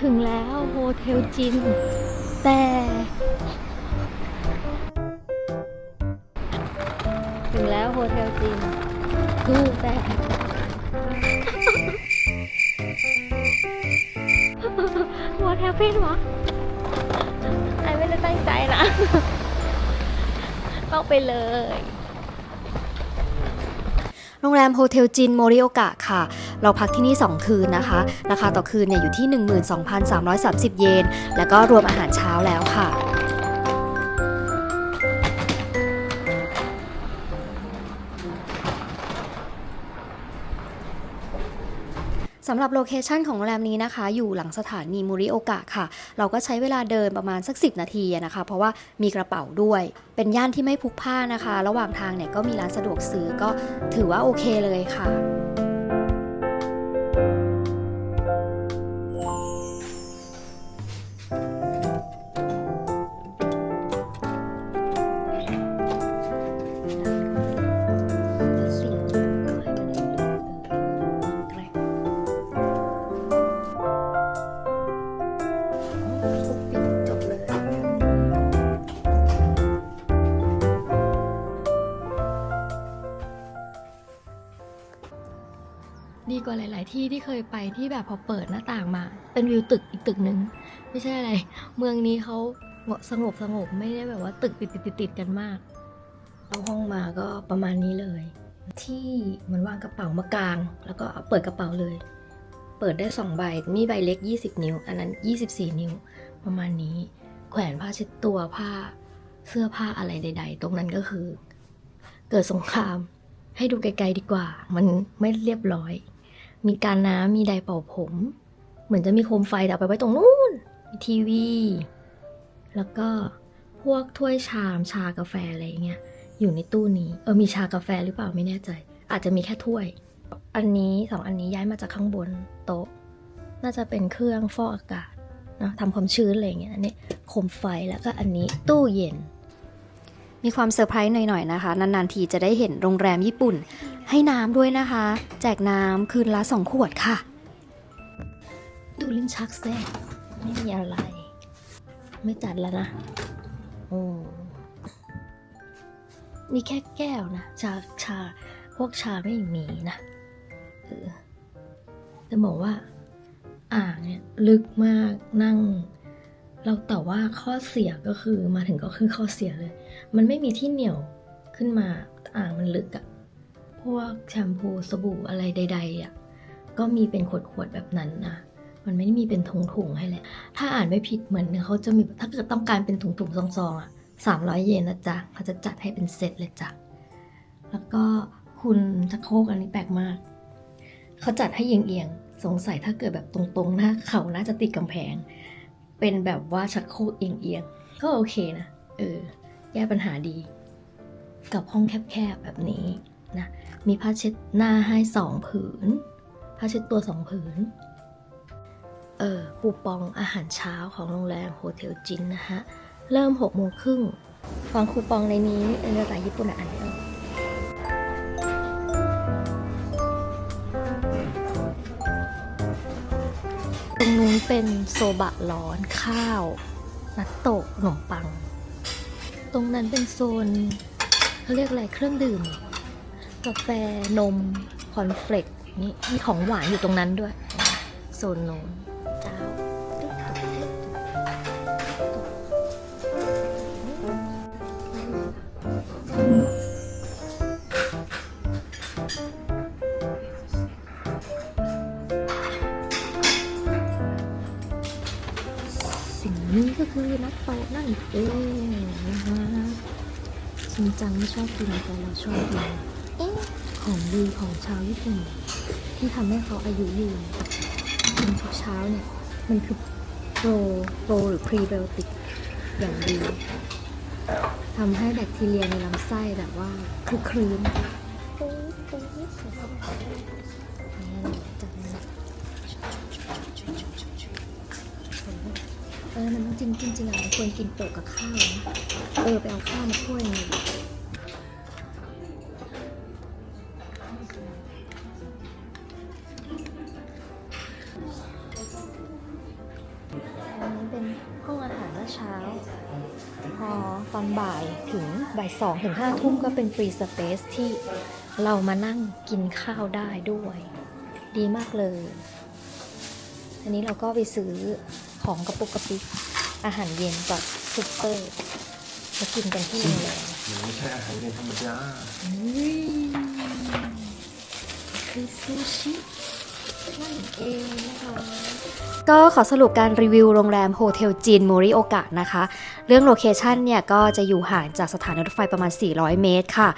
ถึงแล้วโฮเทลจิน แต่ถึงแล้วโฮเทลจินดูแต่ What happened วะไอไม่ได้ตั้งใจนะต้องไปเลยโรงแรมโฮเทลจินโมริโอกะค่ะ เราพักที่นี่ 2 คืนนะคะ ราคาต่อคืนเนี่ยอยู่ที่ 12,330 เยน แล้วก็รวมอาหารเช้าแล้วค่ะ สำหรับโลเคชันของโรงแรมนี้นะคะ อยู่หลังสถานีมูริโอกะค่ะ เราก็ใช้เวลาเดินประมาณสัก 10 นาทีนะคะ เพราะว่ามีกระเป๋าด้วย เป็นย่านที่ไม่พลุกพลานะคะ ระหว่างทางเนี่ยก็มีร้านสะดวกซื้อก็ถือว่าโอเคเลยค่ะ ดีกว่าหลาย ๆ ที่ที่เคยไปที่แบบพอเปิดหน้าต่างมา เป็นวิวตึกอีกตึกหนึ่งไม่ใช่อะไร เมืองนี้เขาสงบสงบไม่ได้แบบว่าตึกติดติดติดกันมากเอาห้องมาก็ประมาณนี้เลย ที่มันวางกระเป๋ามากลาง แล้วก็เอาเปิดกระเป๋าเลย เปิดได้สองใบมีใบเล็ก 20 นิ้ว อันนั้น 24 นิ้ว ประมาณนี้ แขวนผ้าเช็ดตัวผ้าเสื้อผ้าอะไรใด ๆ ตรงนั้นก็คือ เกิดสงครามให้ดูไกลๆดีกว่า มันไม่เรียบร้อย มีการน้ำมีไดร์เป่าผม เหมือนจะมีโคมไฟแต่เอาไปไว้ตรงนู้นมีทีวี แล้วก็พวกถ้วยชามชากาแฟอะไรอย่างเงี้ยอยู่ในตู้นี้เออมีชากาแฟหรือเปล่าไม่แน่ใจ อาจจะมีแค่ถ้วย อันนี้สองอันนี้ย้ายมาจากข้างบนโต๊ะ น่าจะเป็นเครื่องฟอกอากาศเนอะทำความชื้นอะไรอย่างเงี้ยอันนี้โคมไฟแล้วก็อันนี้ตู้เย็นมีความเซอร์ไพรส์หน่อยๆนะคะ นานๆทีจะได้เห็นโรงแรมญี่ปุ่น ให้น้ำด้วยนะคะ แจกน้ำคืนละ2ขวดค่ะ ดูลิ้นชักแซ่ไม่มีอะไร ไม่จัดแล้วนะโอ้มีแค่แก้วนะชาชา พวกชาไม่มีนะเออจะบอกว่า อ่างเนี่ยลึกมากนั่งเราแต่ว่าข้อเสียก็คือมาถึงก็คือข้อเสียเลย มันไม่มีที่เหนียวขึ้นมาอ่างมันลึกอะ พวกแชมพูสบู่อะไรใด ๆอะก็มีเป็นขวดๆแบบนั้นนะมันไม่ได้มีเป็นถุงๆให้เลย ถ้าอ่านไม่ผิดเหมือนเขาจะมีถ้าเกิดต้องการเป็นถุงๆซองๆอะสามร้อยเยนนะจ๊ะเขาจะจัดให้เป็นเซตเลยจ้ะแล้วก็คุณชักโครกอันนี้แปลกมาก เขาจัดให้เอียงๆสงสัยถ้าเกิดแบบตรงๆหน้าเขาน่าจะติดกำแพง เป็นแบบว่าชักโครกเอียงๆก็โอเคนะเออแก้ปัญหาดี กับห้องแคบๆแบบนี้ นะมีผ้าเช็ดหน้าให้สองผืน ผ้าเช็ดตัวสองผืน เออคูปองอาหารเช้าของโรงแรมโฮเทลจินนะฮะ เริ่ม6โมงครึ่งฟังคูปองในนี้เป็นภาษาญี่ปุ่นอะอ่านไม่ออกตรงนู้นเป็นโซบะร้อนข้าวนัตโตะขนมปัง ตรงนั้นเป็นโซนเขาเรียกอะไรเครื่องดื่ม กาแฟนมคอนเฟลกนี่มีของหวานอยู่ตรงนั้นด้วย โซนโนนเจ้าตึ๊กตึ๊กตึ๊กสิ่งนี้ก็คือนัตโตนั่นเองนะคะชินจังไม่ชอบกินแต่เราชอบกิน เอ๊ะของดีของชาวญี่ปุ่น ที่ทำให้เขาอายุยืนกินทุกเช้าเนี่ย มันคือโปรโปรหรือพรีไบโอติกอย่างดีทำให้แบคทีเรียในลำไส้แบบว่าคือคลื้นเออมันจริงจริงอะมันควรกินโปะกับข้าวนะ เออ ไปเอาข้าวมาถ้วยหนึง อตอนบ่ายถึงบ่ายสองถึงห้าทุ่มก็เป็นฟรีสเปซที่เรามานั่งกินข้าวได้ด้วย ดีมากเลย อันนี้เราก็ไปซื้อของกระปุกกระปิกอาหารเย็นจากซุปเปอร์มากินกันที่โรงแรมมันไม่ใช่อาหารเย็นธรรมดาอุ้ยคือซูชินั่นเองนะคะก็ขอสรุปการรีวิวโรงแรมโฮเทลจีนโมริโอกะนะคะ เรื่องโลเคชันเนี่ยก็จะอยู่ห่างจากสถานรถไฟประมาณ 400 เมตรค่ะ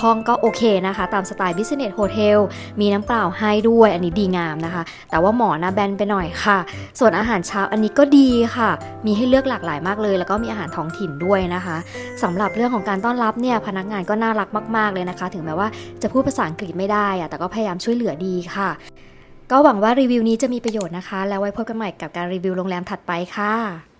ห้องก็โอเคนะคะ ตามสไตล์ Business Hotel มีน้ำเปล่าให้ด้วย อันนี้ดีงามนะคะ แต่ว่าหมอนะแบนไปหน่อยค่ะ ส่วนอาหารเช้าอันนี้ก็ดีค่ะ มีให้เลือกหลากหลายมากเลย แล้วก็มีอาหารท้องถิ่นด้วยนะคะสำหรับเรื่องของการต้อนรับเนี่ยพนักงานก็น่ารักมาก ๆเลยนะคะ ถึงแม้ว่าจะพูดภาษาอังกฤษไม่ได้อะแต่ก็พยายามช่วยเหลือดีค่ะ ก็หวังว่ารีวิวนี้จะมีประโยชน์นะคะ แล้วไว้พบกันใหม่กับการรีวิวโรงแรมถัดไปค่ะ